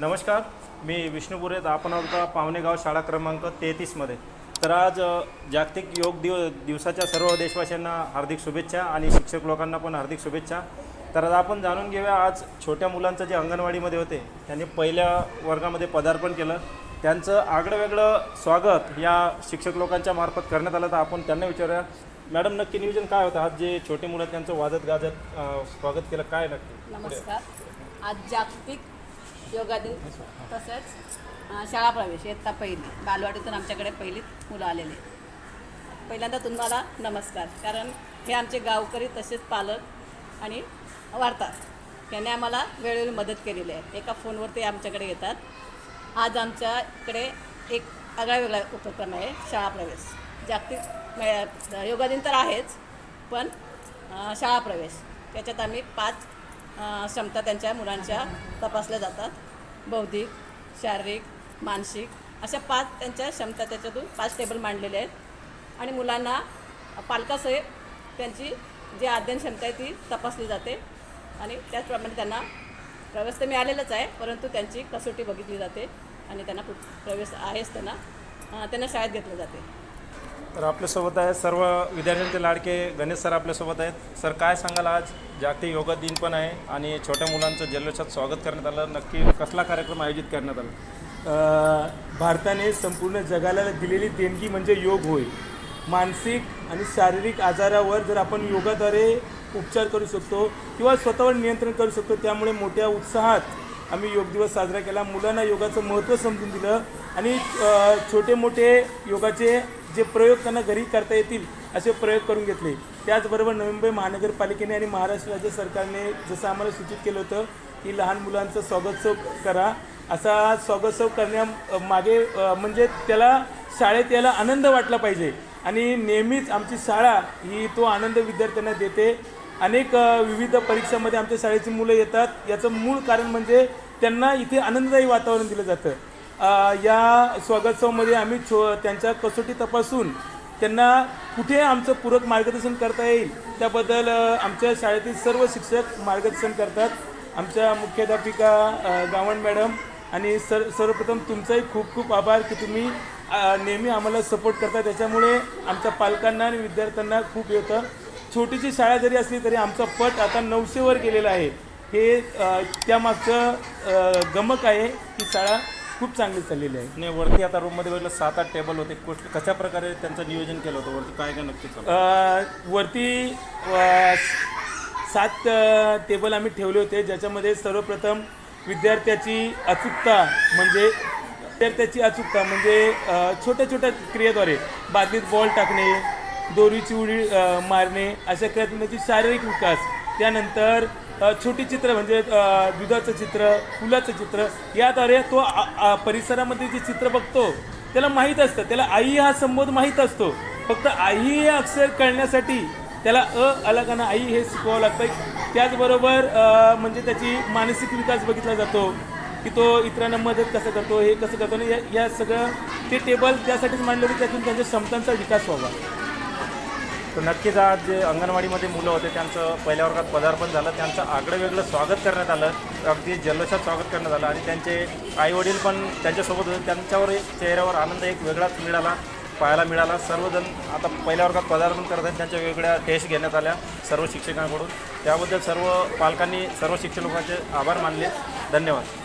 नमस्कार मी विष्णू आपण आपण होता पावणेगाव शाळा क्रमांक तेहतीसमध्ये तर आज जागतिक योग दिव दिवसाच्या सर्व देशवासियांना हार्दिक शुभेच्छा आणि शिक्षक लोकांना पण हार्दिक शुभेच्छा. तर आज आपण जाणून घेऊया आज छोट्या मुलांचं जे अंगणवाडीमध्ये होते त्यांनी पहिल्या वर्गामध्ये पदार्पण केलं. त्यांचं आगळं वेगळं स्वागत या शिक्षक लोकांच्या मार्फत करण्यात आलं तर आपण त्यांना विचारूया. मॅडम नक्की नियोजन काय होतं? आज जे छोटे मुलं त्यांचं वाजत गाजत स्वागत केलं काय नक्की? नमस्कार. आज जागतिक योगा दिन तसेच शाळा प्रवेश इयत्ता पहिली. बालवाडीतून आमच्याकडे पहिली मुलं आलेली पहिल्यांदा तुम्हाला नमस्कार. कारण हे आमचे गावकरी तसेच पालक आणि वार्ताहर यांनी आम्हाला वेळोवेळी मदत केलेली आहे. एका फोनवर ते आमच्याकडे येतात. आज आमच्याकडे एक आगळा वेगळा उपक्रम आहे शाळा प्रवेश. जागतिक योगादिन योगा दिन तर आहेच पण शाळा प्रवेश. त्याच्यात आम्ही पाच क्षमता त्यांच्या मुलांच्या तपासल्या जातात. बौद्धिक शारीरिक मानसिक अशा पाच त्यांच्या क्षमता त्याच्यातून पाच टेबल मांडलेले आहेत. आणि मुलांना पालकासह त्यांची जी अध्ययन क्षमता आहे ती तपासली जाते. आणि त्याचप्रमाणे त्यांना प्रवेश तर मिळालेलाच आहे परंतु त्यांची कसोटी बघितली जाते आणि त्यांना प्रवेश आहेच त्यांना. त्यांना शाळेत घेतलं जाते. तर आपल्यासोबत आहे सर्व विद्यार्थ्यांचे लाडके गणेश सर आपल्यासोबत आहेत. सर काय सांगाल आज? जागतिक योगा दिन पण आहे आणि छोट्या मुलांचं जल्लोषात स्वागत करण्यात आलं. नक्की कसला कार्यक्रम आयोजित करण्यात आला? भारताने संपूर्ण जगाला दिलेली देणगी म्हणजे योग होय. मानसिक आणि शारीरिक आजारावर जर आपण योगाद्वारे उपचार करू शकतो किंवा स्वतःवर नियंत्रण करू शकतो त्यामुळे मोठ्या उत्साहात आम्ही योग दिवस साजरा केला. मुलांना योगाचं महत्त्व समजून दिलं आणि छोटे मोठे योगाचे जे प्रयोग त्यांना घरी करता येतील असे प्रयोग करून घेतले. त्याचबरोबर नवी मुंबई महानगरपालिकेने आणि महाराष्ट्र राज्य सरकारने जसं आम्हाला सूचित केलं होतं की लहान मुलांचं स्वागतोत्सव करा. असा स्वागतोत्सव करण्या मागे म्हणजे त्याला शाळेत यायला आनंद वाटला पाहिजे. आणि नेहमीच आमची शाळा ही तो आनंद विद्यार्थ्यांना देते. अनेक विविध परीक्षांमध्ये आमच्या शाळेची मुलं येतात. याचं मूळ कारण म्हणजे त्यांना इथे आनंददायी वातावरण दिलं जातं. या स्वागतोत्सवामध्ये आम्ही छो त्यांच्या कसोटी तपासून त्यांना कुठे आमचं पूरक मार्गदर्शन करता येईल त्याबद्दल आमच्या शाळेतील सर्व शिक्षक मार्गदर्शन करतात. आमच्या मुख्याध्यापिका गावण मॅडम आणि सर सर्वप्रथम तुमचाही खूप खूप आभार की तुम्ही नेहमी आम्हाला सपोर्ट करता. त्याच्यामुळे आमच्या पालकांना आणि विद्यार्थ्यांना खूप येतं छोटीशी शाळा जरी असली तरी आमचा पट आता नऊशेवर गेलेला आहे. हे त्यामागचं गमक आहे की शाळा खूप चांगली चाललेली आहे. आणि वरती आता रूममध्ये बघितलं सात आठ टेबल होते. कुठ कशा प्रकारे त्यांचं नियोजन केलं होतं? वरती काय काय नक्की अ, वरती अ, सात अ, टेबल आम्ही ठेवले होते. ज्याच्यामध्ये सर्वप्रथम विद्यार्थ्याची अचूकता म्हणजे विद्यार्थ्याची अचूकता म्हणजे अ, छोट्या छोट्या क्रियेद्वारे बादलीत बॉल टाकणे दोरीची उडी अ, मारणे अशा क्रियातून त्याची शारीरिक विकास. त्यानंतर छोटी चित्र म्हणजे दुधाचं चित्र फुलाचं चित्र याद्वारे तो आ- परिसरामध्ये जे चित्र बघतो त्याला माहीत असतं. त्याला आई हा संबोध माहीत असतो. फक्त आई हे अक्षर कळण्यासाठी त्याला अ अलगाना आई हे शिकवावं लागतं त्याचबरोबर म्हणजे त्याची मानसिक विकास बघितला जातो की तो इतरांना मदत कसं करतो हे कसं करतो आणि या या सगळं ते टेबल त्यासाठीच मांडलं की त्यातून त्यांच्या क्षमतांचा विकास व्हावा. तर नक्कीच आज जे अंगणवाडीमध्ये मुलं होते त्यांचं पहिल्या वर्गात पदार्पण झालं. त्यांचं आगळं वेगळं स्वागत करण्यात आलं. अगदी जल्लोषात स्वागत करण्यात आलं आणि त्यांचे आईवडील पण त्यांच्यासोबत होते. त्यांच्यावर चेहऱ्यावर आनंद एक वेगळाच मिळाला पाहायला मिळाला. सर्वजण आता पहिल्या वर्गात पदार्पण करत आहेत. त्यांच्या वेगवेगळ्या टेस्ट घेण्यात आल्या सर्व शिक्षकांकडून. त्याबद्दल सर्व पालकांनी सर्व शिक्षक लोकांचे आभार मानले. धन्यवाद.